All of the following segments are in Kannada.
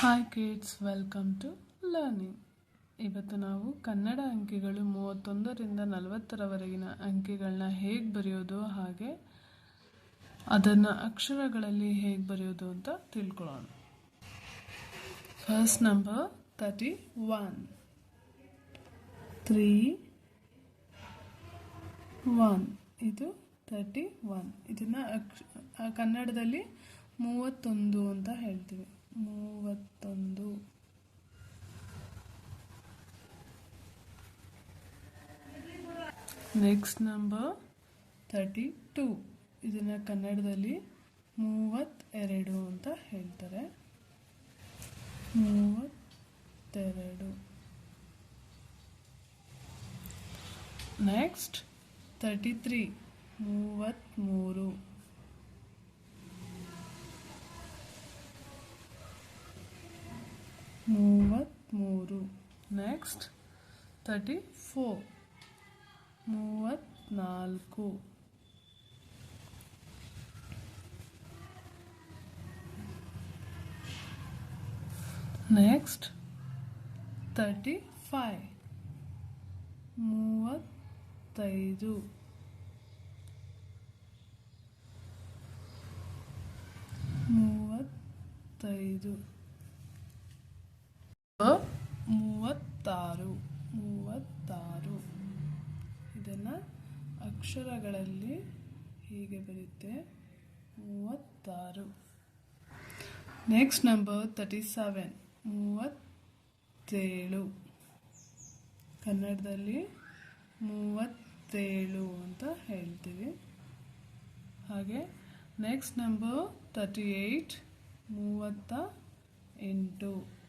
Hi kids welcome to learning ಇವತ್ತು ನಾವು ಕನ್ನಡ ಅಂಕಿಗಳು ಮೂವತ್ತೊಂದರಿಂದ ನಲವತ್ತರವರೆಗಿನ ಅಂಕಿಗಳನ್ನ ಹೇಗೆ ಬರೆಯೋದು ಹಾಗೆ ಅದನ್ನು ಅಕ್ಷರಗಳಲ್ಲಿ ಹೇಗೆ ಬರೆಯೋದು ಅಂತ ತಿಳ್ಕೊಳ್ಳೋಣ. First number thirty one three one ಇದು ತರ್ಟಿ ಒನ್ ಇದನ್ನು ಅಕ್ಷ ಕನ್ನಡದಲ್ಲಿ ಮೂವತ್ತೊಂದು ಅಂತ ಹೇಳ್ತೀವಿ. ಮೂವತ್ತೊಂದು. ನೆಕ್ಸ್ಟ್ ನಂಬರ್ ತರ್ಟಿ ಟೂ ಇದನ್ನು ಕನ್ನಡದಲ್ಲಿ ಮೂವತ್ತೆರಡು ಅಂತ ಹೇಳ್ತಾರೆ. ಮೂವತ್ತೆರಡು. ನೆಕ್ಸ್ಟ್ ತರ್ಟಿ ತ್ರೀ ಮೂವತ್ತ್ಮೂರು. ಮೂವತ್ತ್ಮೂರು ನೆಕ್ಸ್ಟ್ ತರ್ಟಿ ಫೋರ್ ಮೂವತ್ತ್ನಾಲ್ಕು. ನೆಕ್ಸ್ಟ್ ತರ್ಟಿ ಫೈವ್ ಮೂವತ್ತೈದು. ಮೂವತ್ತೈದು. ಮೂವತ್ತಾರು ಮೂವತ್ತಾರು. ಇದನ್ನು ಅಕ್ಷರಗಳಲ್ಲಿ ಹೀಗೆ ಬರುತ್ತೆ ಮೂವತ್ತಾರು. ನೆಕ್ಸ್ಟ್ ನಂಬರ್ ತರ್ಟಿ ಸೆವೆನ್ ಮೂವತ್ತೇಳು. ಕನ್ನಡದಲ್ಲಿ ಮೂವತ್ತೇಳು ಅಂತ ಹೇಳ್ತೀವಿ. ಹಾಗೆ ನೆಕ್ಸ್ಟ್ ನಂಬರ್ ತರ್ಟಿ ಏಯ್ಟ್ ಮೂವತ್ತ ಎಂಟು.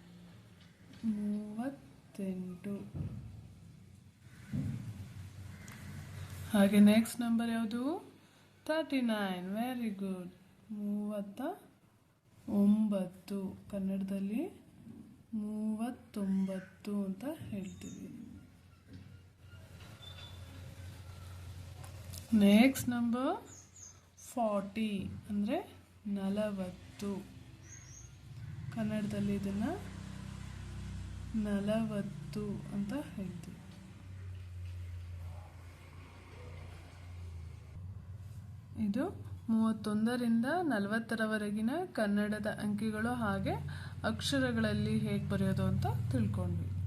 ಮೂವತ್ತೆಂಟು ಹಾಗೆ ನೆಕ್ಸ್ಟ್ ನಂಬರ್ ಯಾವುದು? ತರ್ಟಿ ನೈನ್ ವೆರಿ ಗುಡ್ ಮೂವತ್ತ ಒಂಬತ್ತು. ಕನ್ನಡದಲ್ಲಿ ಮೂವತ್ತೊಂಬತ್ತು ಅಂತ ಹೇಳ್ತೀವಿ. ನೆಕ್ಸ್ಟ್ ನಂಬರ್ ಫಾರ್ಟಿ ಅಂದರೆ ನಲವತ್ತು. ಕನ್ನಡದಲ್ಲಿ ಇದನ್ನು ನಲವತ್ತು ಅಂತ ಹೇಳ್ತೀವಿ. ಇದು ಮೂವತ್ತೊಂದರಿಂದ ನಲವತ್ತರವರೆಗಿನ ಕನ್ನಡದ ಅಂಕಿಗಳು ಹಾಗೆ ಅಕ್ಷರಗಳಲ್ಲಿ ಹೇಗೆ ಬರೆಯೋದು ಅಂತ ತಿಳ್ಕೊಂಡ್ವಿ.